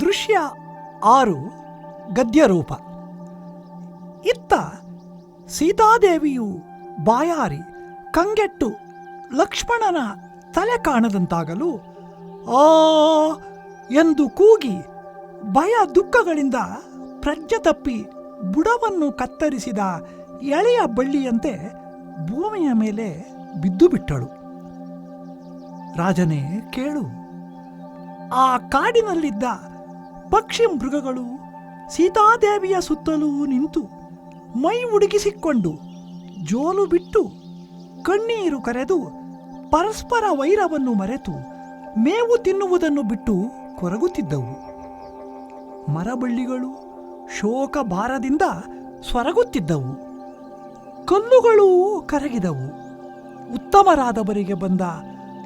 ದೃಶ್ಯ ಆರು ಗದ್ಯರೂಪ. ಇತ್ತ ಸೀತಾದೇವಿಯು ಬಾಯಾರಿ ಕಂಗೆಟ್ಟು ಲಕ್ಷ್ಮಣನ ತಲೆ ಕಾಣದಂತಾಗಲು ಆ ಎಂದು ಕೂಗಿ ಭಯ ದುಃಖಗಳಿಂದ ಪ್ರಜ್ಞೆ ತಪ್ಪಿ ಬುಡವನ್ನು ಕತ್ತರಿಸಿದ ಎಳೆಯ ಬಳ್ಳಿಯಂತೆ ಭೂಮಿಯ ಮೇಲೆ ಬಿದ್ದು ಬಿಟ್ಟಳು. ರಾಜನೇ ಕೇಳು, ಆ ಕಾಡಿನಲ್ಲಿದ್ದ ಪಕ್ಷಿ ಮೃಗಗಳು ಸೀತಾದೇವಿಯ ಸುತ್ತಲೂ ನಿಂತು ಮೈ ಉಡುಗಿಸಿಕೊಂಡು ಜೋಲು ಬಿಟ್ಟು ಕಣ್ಣೀರು ಕರೆದು ಪರಸ್ಪರ ವೈರವನ್ನು ಮರೆತು ಮೇವು ತಿನ್ನುವುದನ್ನು ಬಿಟ್ಟು ಕೊರಗುತ್ತಿದ್ದವು. ಮರಬಳ್ಳಿಗಳು ಶೋಕ ಭಾರದಿಂದ ಸ್ವರಗುತ್ತಿದ್ದವು. ಕಲ್ಲುಗಳು ಕರಗಿದವು. ಉತ್ತಮರಾದವರಿಗೆ ಬಂದ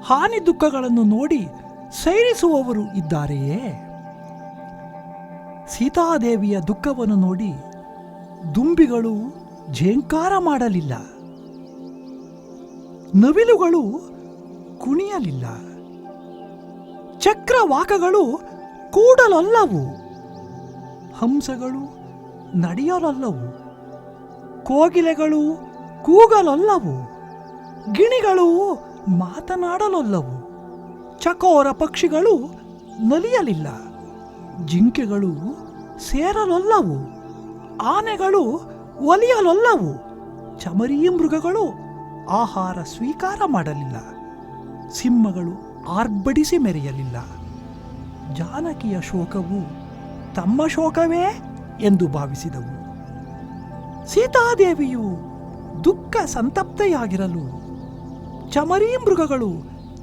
ಹಾನಿ ದುಃಖಗಳನ್ನು ನೋಡಿ ಸೈರಿಸುವವರು ಇದ್ದಾರೆಯೇ? ಸೀತಾದೇವಿಯ ದುಃಖವನ್ನು ನೋಡಿ ದುಂಬಿಗಳು ಝೇಂಕಾರ ಮಾಡಲಿಲ್ಲ. ನವಿಲುಗಳು ಕುಣಿಯಲಿಲ್ಲ. ಚಕ್ರವಾಕಗಳು ಕೂಡಲಲ್ಲವು. ಹಂಸಗಳು ನಡೆಯಲಲ್ಲವು. ಕೋಗಿಲೆಗಳು ಕೂಗಲಲ್ಲವು. ಗಿಣಿಗಳು ಮಾತನಾಡಲೊಲ್ಲವು. ಚಕೋರ ಪಕ್ಷಿಗಳು ನಲಿಯಲಿಲ್ಲ. ಜಿಂಕೆಗಳು ಸೇರಲೊಲ್ಲವು. ಆನೆಗಳು ಒಲಿಯಲೊಲ್ಲವು. ಚಮರಿ ಮೃಗಗಳು ಆಹಾರ ಸ್ವೀಕಾರ ಮಾಡಲಿಲ್ಲ. ಸಿಂಹಗಳು ಆರ್ಭಡಿಸಿ ಮೆರೆಯಲಿಲ್ಲ. ಜಾನಕಿಯ ಶೋಕವು ತಮ್ಮ ಶೋಕವೇ ಎಂದು ಭಾವಿಸಿದವು. ಸೀತಾದೇವಿಯು ದುಃಖ ಸಂತಪ್ತೆಯಾಗಿರಲು ಚಮರಿ ಮೃಗಗಳು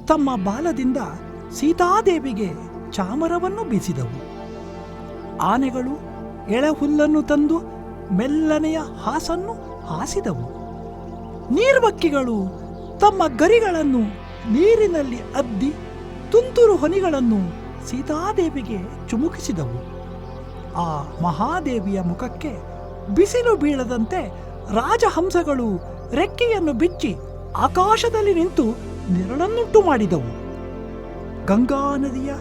ತಮ್ಮ ಬಾಲದಿಂದ ಸೀತಾದೇವಿಗೆ ಚಾಮರವನ್ನು ಬೀಸಿದವು. ಆನೆಗಳು ಎಳೆಹುಲ್ಲನ್ನು ತಂದು ಮೆಲ್ಲನೆಯ ಹಾಸನ್ನು ಹಾಸಿದವು. ನೀರ್ಬಕ್ಕಿಗಳು ತಮ್ಮ ಗರಿಗಳನ್ನು ನೀರಿನಲ್ಲಿ ಅದ್ದಿ ತುಂತುರು ಹೊನಿಗಳನ್ನು ಸೀತಾದೇವಿಗೆ ಚುಮುಕಿಸಿದವು. ಆ ಮಹಾದೇವಿಯ ಮುಖಕ್ಕೆ ಬಿಸಿಲು ಬೀಳದಂತೆ ರಾಜಹಂಸಗಳು ರೆಕ್ಕೆಯನ್ನು ಬಿಚ್ಚಿ ಆಕಾಶದಲ್ಲಿ ನಿಂತು ನೆರಳನ್ನುಂಟು ಮಾಡಿದವು. ಗಂಗಾ ನದಿಯ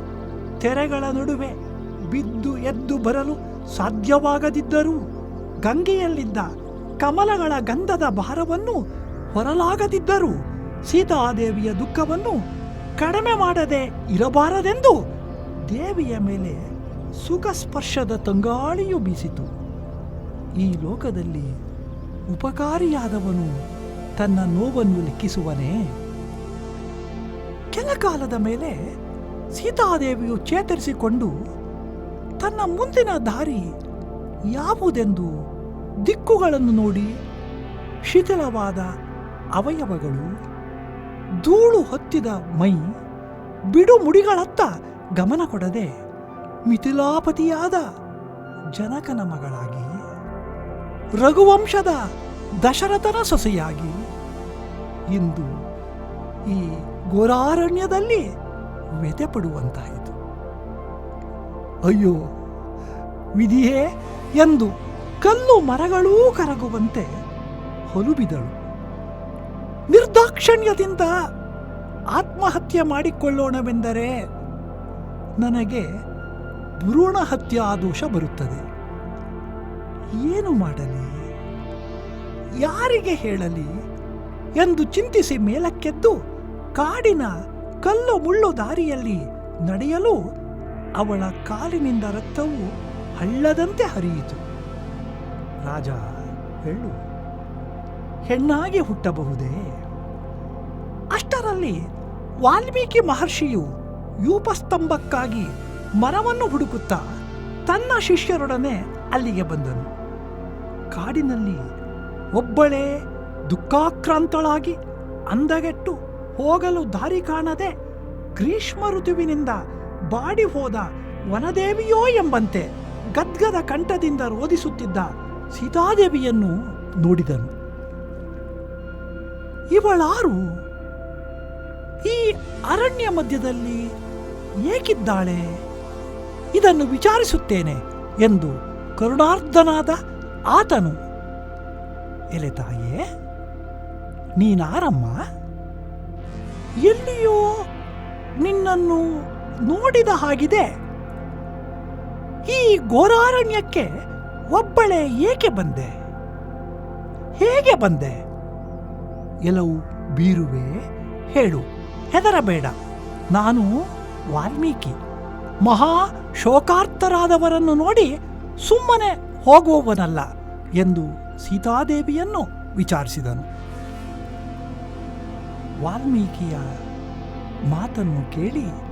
ತೆರೆಗಳ ನಡುವೆ ಬಿದ್ದು ಎದ್ದು ಬರಲು ಸಾಧ್ಯವಾಗದಿದ್ದರೂ ಗಂಗೆಯಲ್ಲಿದ್ದ ಕಮಲಗಳ ಗಂಧದ ಭಾರವನ್ನು ಹೊರಲಾಗದಿದ್ದರೂ ಸೀತಾದೇವಿಯ ದುಃಖವನ್ನು ಕಡಿಮೆ ಮಾಡದೆ ಇರಬಾರದೆಂದು ದೇವಿಯ ಮೇಲೆ ಸುಖ ಸ್ಪರ್ಶದ ತಂಗಾಳಿಯು ಬೀಸಿತು. ಈ ಲೋಕದಲ್ಲಿ ಉಪಕಾರಿಯಾದವನು ತನ್ನ ನೋವನ್ನು ಲೆಕ್ಕಿಸುವನೇ. ಕೆಲ ಕಾಲದ ಮೇಲೆ ಸೀತಾದೇವಿಯು ಚೇತರಿಸಿಕೊಂಡು ತನ್ನ ಮುಂದಿನ ದಾರಿ ಯಾವುದೆಂದು ದಿಕ್ಕುಗಳನ್ನು ನೋಡಿ ಶಿಥಿಲವಾದ ಅವಯವಗಳು, ಧೂಳು ಹೊತ್ತಿದ ಮೈ, ಬಿಡು ಮುಡಿಗಳತ್ತ ಗಮನ ಕೊಡದೆ ಮಿಥಿಲಾಪತಿಯಾದ ಜನಕನ ಮಗಳಾಗಿ, ರಘುವಂಶದ ದಶರಥನ ಸೊಸೆಯಾಗಿ ಇಂದು ಈ ಘೋರಾರಣ್ಯದಲ್ಲಿ ವ್ಯತೆ ಅಯ್ಯೋ, ವಿಧಿಯೇ ಎಂದು ಕಲ್ಲು ಮರಗಳೂ ಕರಗುವಂತೆ ಹೊಲುಬಿದಳು. ನಿರ್ದಾಕ್ಷಣ್ಯದಿಂದ ಆತ್ಮಹತ್ಯೆ ಮಾಡಿಕೊಳ್ಳೋಣವೆಂದರೆ ನನಗೆ ಭ್ರೂಣ ಹತ್ಯಾ ದೋಷ ಬರುತ್ತದೆ. ಏನು ಮಾಡಲಿ? ಯಾರಿಗೆ ಹೇಳಲಿ? ಎಂದು ಚಿಂತಿಸಿ ಮೇಲಕ್ಕೆದ್ದು ಕಾಡಿನ ಕಲ್ಲು ಮುಳ್ಳು ದಾರಿಯಲ್ಲಿ ನಡೆಯಲು ಅವಳ ಕಾಲಿನಿಂದ ರಕ್ತವು ಹಳ್ಳದಂತೆ ಹರಿಯಿತು. ರಾಜ ಹೇಳು, ಹೆಣ್ಣಾಗಿ ಹುಟ್ಟಬಹುದೇ? ಅಷ್ಟರಲ್ಲಿ ವಾಲ್ಮೀಕಿ ಮಹರ್ಷಿಯು ಯೂಪಸ್ತಂಭಕ್ಕಾಗಿ ಮರವನ್ನು ಹುಡುಕುತ್ತಾ ತನ್ನ ಶಿಷ್ಯರೊಡನೆ ಅಲ್ಲಿಗೆ ಬಂದನು. ಕಾಡಿನಲ್ಲಿ ಒಬ್ಬಳೇ ದುಃಖಾಕ್ರಾಂತಳಾಗಿ ಅಂದಗೆಟ್ಟು ಹೋಗಲು ದಾರಿ ಕಾಣದೆ ಗ್ರೀಷ್ಮ ಋತುವಿನಿಂದ ಬಾಡಿ ಹೋದ ವನದೇವಿಯೋ ಎಂಬಂತೆ ಗದ್ಗದ ಕಂಠದಿಂದ ರೋಧಿಸುತ್ತಿದ್ದ ಸೀತಾದೇವಿಯನ್ನು ನೋಡಿದನು. ಇವಳಾರು ಈ ಅರಣ್ಯ ಮಧ್ಯದಲ್ಲಿ ಏಕಿದ್ದಾಳೆ? ಇದನ್ನು ವಿಚಾರಿಸುತ್ತೇನೆ ಎಂದು ಕರುಣಾರ್ಧನಾದ ಆತನು. ಎಲೆ ತಾಯೇ, ನೀನಾರಮ್ಮ? ಎಲ್ಲಿಯೋ ನಿನ್ನನ್ನು ನೋಡಿದ ಹಾಗಿದೆ. ಈ ಘೋರಾರಣ್ಯಕ್ಕೆ ಒಬ್ಬಳೆ ಏಕೆ ಬಂದೆ? ಹೇಗೆ ಬಂದೆ? ಎಲ್ಲವೂ ಬೀರುವೆ, ಹೇಳು. ಹೆದರಬೇಡ. ನಾನು ವಾಲ್ಮೀಕಿ. ಮಹಾ ಶೋಕಾರ್ಥರಾದವರನ್ನು ನೋಡಿ ಸುಮ್ಮನೆ ಹೋಗುವವನಲ್ಲ ಎಂದು ಸೀತಾದೇವಿಯನ್ನು ವಿಚಾರಿಸಿದನು. ವಾಲ್ಮೀಕಿಯ ಮಾತನ್ನು ಕೇಳಿ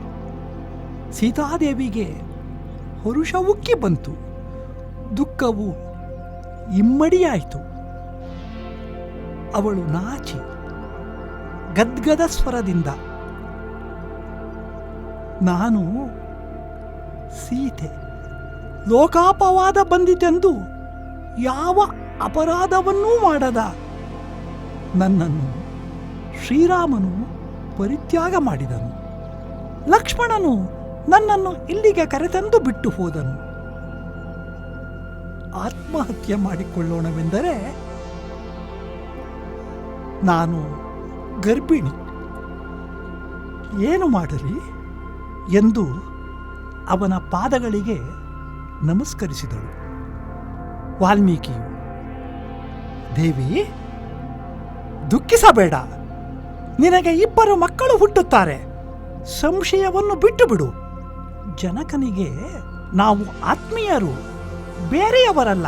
ಸೀತಾದೇವಿಗೆ ಹರುಷ ಉಕ್ಕಿ ಬಂತು. ದುಃಖವು ಇಮ್ಮಡಿಯಾಯಿತು. ಅವಳು ನಾಚಿ ಗದ್ಗದ ಸ್ವರದಿಂದ, ನಾನು ಸೀತೆ, ಲೋಕಾಪವಾದ ಬಂದಿತೆಂದು ಯಾವ ಅಪರಾಧವನ್ನೂ ಮಾಡದ. ನನ್ನನ್ನು ಶ್ರೀರಾಮನು ಪರಿತ್ಯಾಗ ಮಾಡಿದನು. ಲಕ್ಷ್ಮಣನು ನನ್ನನ್ನು ಇಲ್ಲಿಗೆ ಕರೆತಂದು ಬಿಟ್ಟು ಹೋದನು. ಆತ್ಮಹತ್ಯೆ ಮಾಡಿಕೊಳ್ಳೋಣವೆಂದರೆ ನಾನು ಗರ್ಭಿಣಿ. ಏನು ಮಾಡಲಿ ಎಂದು ಅವನ ಪಾದಗಳಿಗೆ ನಮಸ್ಕರಿಸಿದಳು. ವಾಲ್ಮೀಕಿಯು, ದೇವಿ, ದುಃಖಿಸಬೇಡ. ನಿನಗೆ ಇಬ್ಬರು ಮಕ್ಕಳು ಹುಟ್ಟುತ್ತಾರೆ. ಸಂಶಯವನ್ನು ಬಿಟ್ಟು ಬಿಡು ಜನಕನಿಗೆ ನಾವು ಆತ್ಮೀಯರು, ಬೇರೆಯವರಲ್ಲ.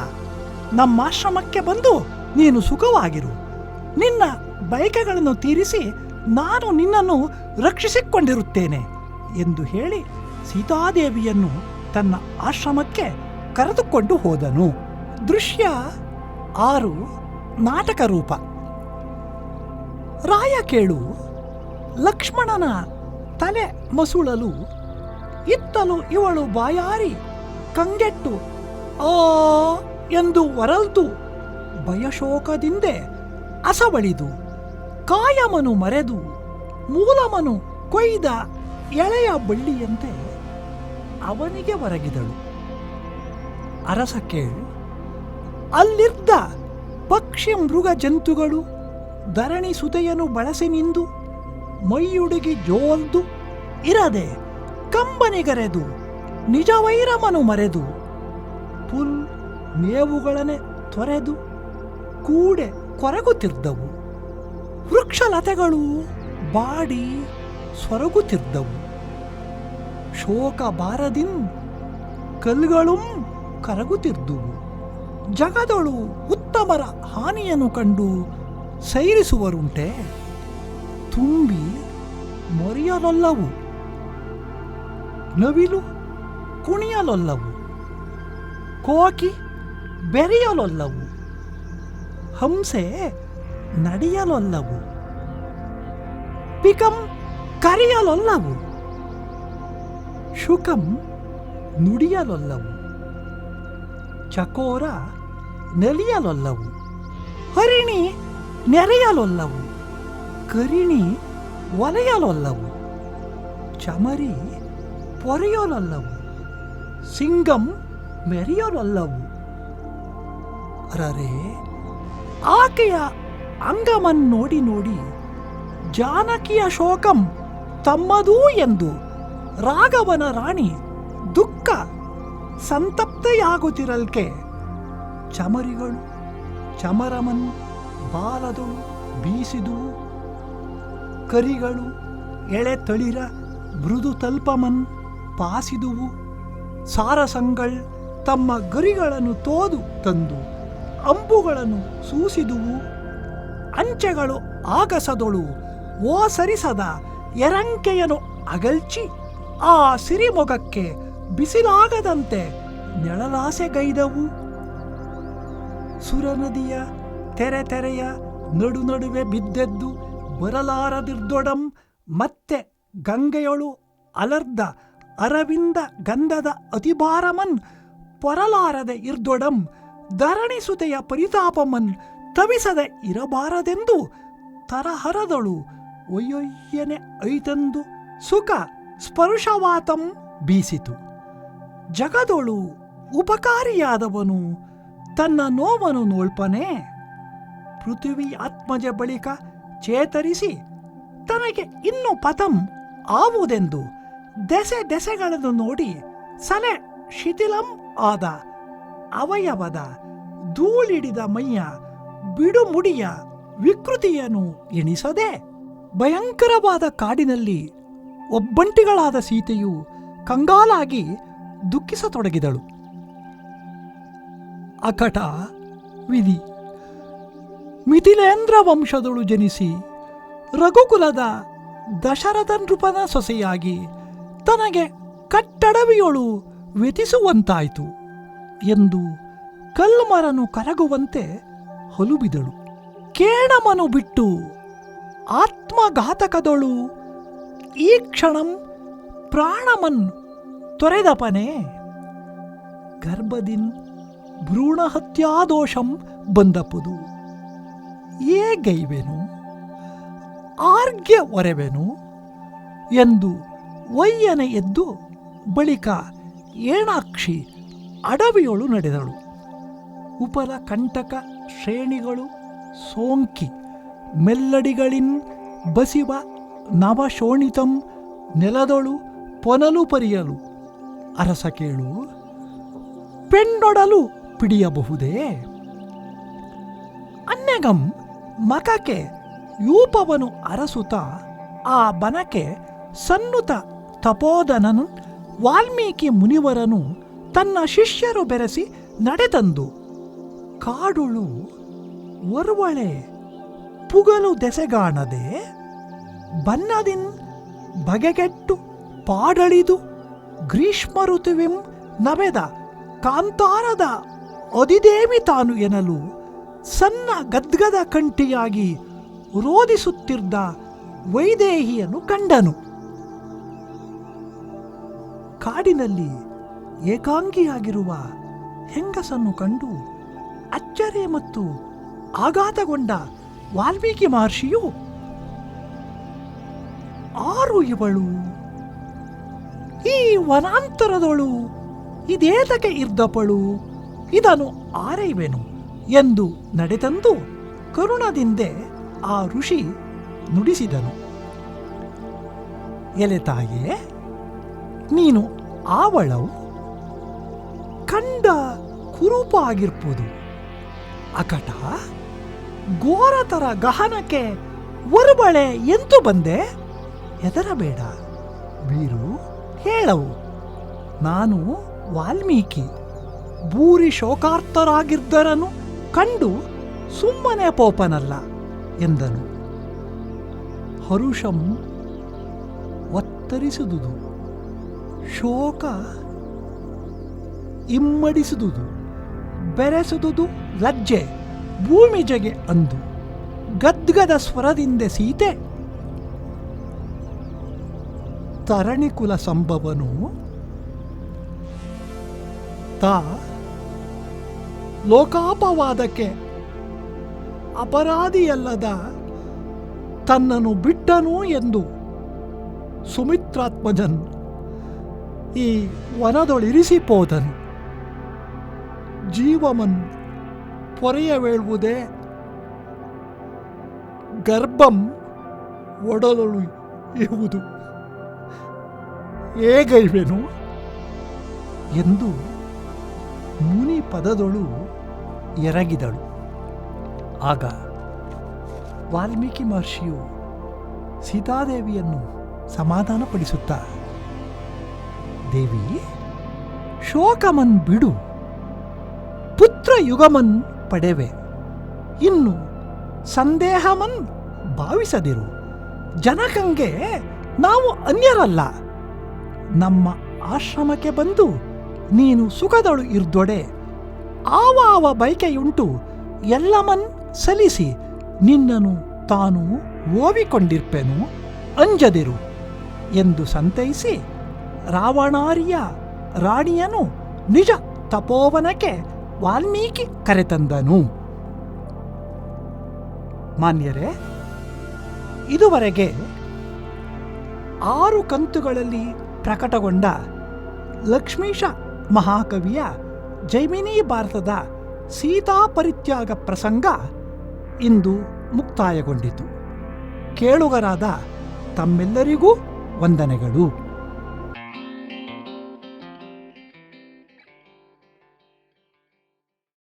ನಮ್ಮಾಶ್ರಮಕ್ಕೆ ಬಂದು ನೀನು ಸುಖವಾಗಿರು. ನಿನ್ನ ಬಯಕೆಗಳನ್ನು ತೀರಿಸಿ ನಾನು ನಿನ್ನನ್ನು ರಕ್ಷಿಸಿಕೊಂಡಿರುತ್ತೇನೆ ಎಂದು ಹೇಳಿ ಸೀತಾದೇವಿಯನ್ನು ತನ್ನ ಆಶ್ರಮಕ್ಕೆ ಕರೆದುಕೊಂಡು ಹೋದನು. ದೃಶ್ಯ ಆರು, ನಾಟಕ ರೂಪ. ರಾಯ ಕೇಳು. ಲಕ್ಷ್ಮಣನ ತಲೆ ಮಸುಳಲು ಇತ್ತಲು ಇವಳು ಬಾಯಾರಿ, ಕಂಗೆಟ್ಟು, ಆ ಎಂದು ಒರಲ್ತು ಭಯಶೋಕದಿಂದೆ ಅಸವಳಿದು. ಕಾಯಮನು ಮರೆದು, ಮೂಲಮನು ಕೊಯ್ದ ಎಳೆಯ ಬಳ್ಳಿಯಂತೆ ಅವನಿಗೆ ಒರಗಿದಳು. ಅರಸ ಕೇಳಿ, ಅಲ್ಲಿದ್ದ ಪಕ್ಷಿ ಮೃಗ ಜಂತುಗಳು ಧರಣಿ ಸುತೆಯನ್ನು ಬಳಸಿ ನಿಂದು, ಮೈಯುಡುಗಿ ಜೋಲ್ದು, ಇರದೆ ಕಂಬನಿಗರೆದು, ನಿಜ ವೈರಮನು ಮರೆದು, ಪುಲ್ ಮೇವುಗಳನೆ ತೊರೆದು ಕೂಡೆ ಕೊರಗುತ್ತಿದ್ದವು. ವೃಕ್ಷಲತೆಗಳು ಬಾಡಿ ಸೊರಗುತ್ತಿದ್ದವು. ಶೋಕ ಬಾರದಿನ್ ಕಲ್ಗಳೂ ಕರಗುತ್ತಿದ್ದುವು. ಜಗದಳು ಉತ್ತಮರ ಹಾನಿಯನ್ನು ಕಂಡು ಸೈರಿಸುವರುಂಟೆ. ತುಂಬಿ ಮೊರೆಯಲೊಲ್ಲವು. ನವಿಲು, ಕುಣಿಯಲೊಲ್ಲವು, ಕೋಕಿ ಬೆರೆಯಲೊಲ್ಲವು, ಹಂಸೆ ನಡೆಯಲೊಲ್ಲವು, ಪಿಕಂ ಕರೆಯಲೊಲ್ಲವು, ಶುಕಂ ನುಡಿಯಲೊಲ್ಲವು, ಚಕೋರ ನೆಲಿಯಲೊಲ್ಲವು, ಹರಿಣಿ ನೆರೆಯಲೊಲ್ಲವು, ಕರಿಣಿ ಒಲೆಯಲೊಲ್ಲವು, ಚಮರಿ ಪೊರೆಯಲೊಲ್ಲವು ಸಿಂಗಂ ಮೆರೆಯೋಲಲ್ಲವು ಅರರೆ, ಆಕೆಯ ಅಂಗಮನ್ ನೋಡಿ ನೋಡಿ ಜಾನಕಿಯ ಶೋಕಂ ತಮ್ಮದೂ ಎಂದು ರಾಘವನ ರಾಣಿ ದುಃಖ ಸಂತಪ್ತೆಯಾಗುತ್ತಿರಲ್ಕೆ ಚಮರಿಗಳು, ಚಮರಮನ್ ಬಾಲದು ಬೀಸಿದುವು ಕರಿಗಳು, ಎಳೆ ತಳಿರ ಮೃದು ತಲ್ಪಮನ್ ಪಾಸಿದುವು. ಸಾರಸಂಗಳ್ ತಮ್ಮ ಗರಿಗಳನ್ನು ತೋದು ತಂದು ಅಂಬುಗಳನ್ನು ಸೂಸಿದುವು. ಅಂಚೆಗಳು ಆಗಸದೊಳು ಓಸರಿಸದ ಎರಂಕೆಯನ್ನು ಅಗಲ್ಚಿ ಆ ಸಿರಿಮೊಗಕ್ಕೆ ಬಿಸಿಲಾಗದಂತೆ ನೆಳಲಾಸೆಗೈದವು ಸುರನದಿಯ ತೆರೆ ತೆರೆಯ ನಡು ನಡುವೆ ಬಿದ್ದೆದ್ದು ಬರಲಾರದಿರ್ದೊಡಂ ಮತ್ತೆ ಗಂಗೆಯೊಳು ಅಲರ್ದ ಅರವಿಂದ ಗಂಧದ ಅತಿಭಾರಮನ್, ಪೊರಲಾರದೆ ಇರ್ದೊಡಂ ಧರಣಿಸುತೆಯ ಪರಿತಾಪಮನ್ ತವಿಸದೆ ಇರಬಾರದೆಂದು ತರಹರದಳು. ಒಯ್ಯೊಯ್ಯನೆ ಐತಂದು ಸುಖ ಸ್ಪರ್ಶವಾತಂ ಬೀಸಿತು. ಜಗದೊಳು ಉಪಕಾರಿಯಾದವನು, ತನ್ನ ನೋವನು ನೋಳ್ಪನೆ. ಪೃಥ್ವಿ ಆತ್ಮಜ ಬಳಿಕ ಚೇತರಿಸಿ ತನಗೆ ಇನ್ನು ಪತಂ ಆವುದೆಂದು ದೆಸೆ ದೆಸೆಗಳನ್ನು ನೋಡಿ ಸಲೆ ಶಿಥಿಲಂ ಆದ, ಅವಯವದ, ಧೂಳಿಡಿದ ಮೈಯ, ಬಿಡುಮುಡಿಯ ವಿಕೃತಿಯನ್ನು ಎಣಿಸದೆ ಭಯಂಕರವಾದ ಕಾಡಿನಲ್ಲಿ ಒಬ್ಬಂಟಿಗಳಾದ ಸೀತೆಯು ಕಂಗಾಲಾಗಿ ದುಃಖಿಸತೊಡಗಿದಳು. ಅಕಟ ವಿಧಿ. ಮಿಥಿಲೇಂದ್ರ ವಂಶದಳು ಜನಿಸಿ ರಘುಕುಲದ ದಶರಥ ನೃಪನ ಸೊಸೆಯಾಗಿ ತನಗೆ ಕಟ್ಟಡವಿಯೊಳು ವ್ಯತಿಸುವಂತಾಯಿತು ಎಂದು ಕಲ್ಮರನು ಕರಗುವಂತೆ ಹೊಲುಬಿದಳು. ಕೇಣಮನು ಬಿಟ್ಟು ಆತ್ಮಘಾತಕದೊಳು ಈ ಕ್ಷಣಂ ಪ್ರಾಣಮನ್ ತೊರೆದಪನೆ. ಗರ್ಭದಿನ್ ಭ್ರೂಣಹತ್ಯಾದೋಷಂ ಹತ್ಯಾದೋಷಂ ಏ ಗೈವೆನು ಆರ್ಗ್ಯ ಒರೆವೆನು ಎಂದು ಒಯ್ಯನೆ ಎದ್ದು ಬಳಿಕ ಏಣಾಕ್ಷಿ ಅಡವಿಯೊಳು ನಡೆದಳು. ಉಪರ ಕಂಟಕ ಶ್ರೇಣಿಗಳು ಸೋಂಕಿ, ಮೆಲ್ಲಡಿಗಳಿನ್ ಬಸಿವ ನವಶೋಣಿತಂ ನೆಲದೊಳು ಪೊನಲು ಪರಿಯಲು. ಅರಸ ಕೇಳು, ಪೆಣ್ಣೊಡಲು ಪಿಡಿಯಬಹುದೇ? ಅನ್ಯಗಂ ಮಕಕೆ ಯೂಪವನು ಅರಸುತ, ಆ ಬನಕೆ ಸನ್ನುತ ತಪೋದನನ್ ವಾಲ್ಮೀಕಿ ಮುನಿವರನು ತನ್ನ ಶಿಷ್ಯರು ಬೆರೆಸಿ ನಡೆದಂದು. ಕಾಡುಳು ಒರ್ವಳೆ ಪುಗಲು ದೆಸೆಗಾಣದೆ ಬನ್ನದಿನ್ ಬಗೆಗೆಟ್ಟು ಪಾಡಳಿದು ಗ್ರೀಷ್ಮ ಋತುವಿಂ ನವೆದ ಕಾಂತಾರದ ಅದಿದೇವಿ ತಾನು ಎನಲು ಸಣ್ಣ ಗದ್ಗದ ಕಂಠಿಯಾಗಿ ರೋದಿಸುತ್ತಿದ್ದ ವೈದೇಹಿಯನ್ನು ಕಂಡನು. ಕಾಡಿನಲ್ಲಿ ಏಕಾಂಗಿಯಾಗಿರುವ ಹೆಂಗಸನ್ನು ಕಂಡು ಅಚ್ಚರಿ ಮತ್ತು ಆಘಾತಗೊಂಡ ವಾಲ್ಮೀಕಿ ಮಹರ್ಷಿಯು, ಆರು ಇವಳು, ಈ ವನಾಂತರದೊಳು ಇದೇತಕ್ಕೆ ಇರ್ದಪಳು ಇದನ್ನು ಆರೈವೆನು ಎಂದು ನಡೆತಂದು ಕರುಣದಿಂದೆ ಆ ಋಷಿ ನುಡಿಸಿದನು. ಎಲೆ ತಾಯೇ ನೀನು ಆವಳವು ಕಂಡ ಕುರೂಪ ಆಗಿರ್ಬೋದು ಅಕಟ ಘೋರತರ ಗಹನಕ್ಕೆ ಒರುಬಳೆ ಎಂತು ಬಂದೆ? ಎದರಬೇಡ ಬೀರು, ಹೇಳವು. ನಾನು ವಾಲ್ಮೀಕಿ. ಭೂರಿ ಶೋಕಾರ್ಥರಾಗಿದ್ದರನು ಕಂಡು ಸುಮ್ಮನೆ ಪೋಪನಲ್ಲ ಎಂದನು. ಹರುಷಂ ಒತ್ತರಿಸುದುದು. ಶೋಕ ಇಮ್ಮಡಿಸುವುದು ಬೆರೆಸುದುದು ಲಜ್ಜೆ ಭೂಮಿಜಗೆ ಅಂದು, ಗದ್ಗದ ಸ್ವರದಿಂದ ಸೀತೆ. ತರಣಿಕುಲ ಸಂಭವನು ತಾ ಲೋಕಾಪವಾದಕ್ಕೆ ಅಪರಾಧಿಯಲ್ಲದ ತನ್ನನ್ನು ಬಿಟ್ಟನು ಎಂದು ಸುಮಿತ್ರಾತ್ಮಜನ್ ಈ ವನದೊಳಿರಿಸಿಪೋದನು ಜೀವಮನ್ ಪೊರೆಯವೇಳುವುದೇ ಗರ್ಭಂ ಒಡಲಳು ಇರುವುದು. ಹೇಗೈವೆನು? ಎಂದು ಮುನಿ ಪದದೊಳು ಎರಗಿದಳು. ಆಗ ವಾಲ್ಮೀಕಿ ಮಹರ್ಷಿಯು ಸೀತಾದೇವಿಯನ್ನು ಸಮಾಧಾನಪಡಿಸುತ್ತಾ ದೇವಿ, ಶೋಕಮನ್ ಬಿಡು. ಪುತ್ರ ಯುಗಮನ್ ಪಡೆವೆ. ಇನ್ನು ಸಂದೇಹಮನ್ ಭಾವಿಸದಿರು. ಜನಕಂಗೆ ನಾವು ಅನ್ಯರಲ್ಲ. ನಮ್ಮ ಆಶ್ರಮಕ್ಕೆ ಬಂದು ನೀನು ಸುಖದಳು ಇರ್ದೊಡೆ. ಆವ ಬಯಕೆಯುಂಟು ಬೈಕೆಯುಂಟು ಎಲ್ಲಮನ್ ಸಲಿಸಿ ನಿನ್ನನು ತಾನು ಓವಿಕೊಂಡಿರ್ಪೆನು. ಅಂಜದಿರು ಎಂದು ಸಂತೈಸಿ ರಾವಣಾರಿಯ ರಾಣಿಯನು ನಿಜ ತಪೋವನಕ್ಕೆ ವಾಲ್ಮೀಕಿ ಕರೆತಂದನು. ಮಾನ್ಯರೇ, ಇದುವರೆಗೆ ಆರು ಕಂತುಗಳಲ್ಲಿ ಪ್ರಕಟಗೊಂಡ ಲಕ್ಷ್ಮೀಶ ಮಹಾಕವಿಯ ಜೈಮಿನಿ ಭಾರತದ ಸೀತಾ ಪರಿತ್ಯಾಗ ಪ್ರಸಂಗ ಇಂದು ಮುಕ್ತಾಯಗೊಂಡಿತು. ಕೇಳುಗರಾದ ತಮ್ಮೆಲ್ಲರಿಗೂ ವಂದನೆಗಳು.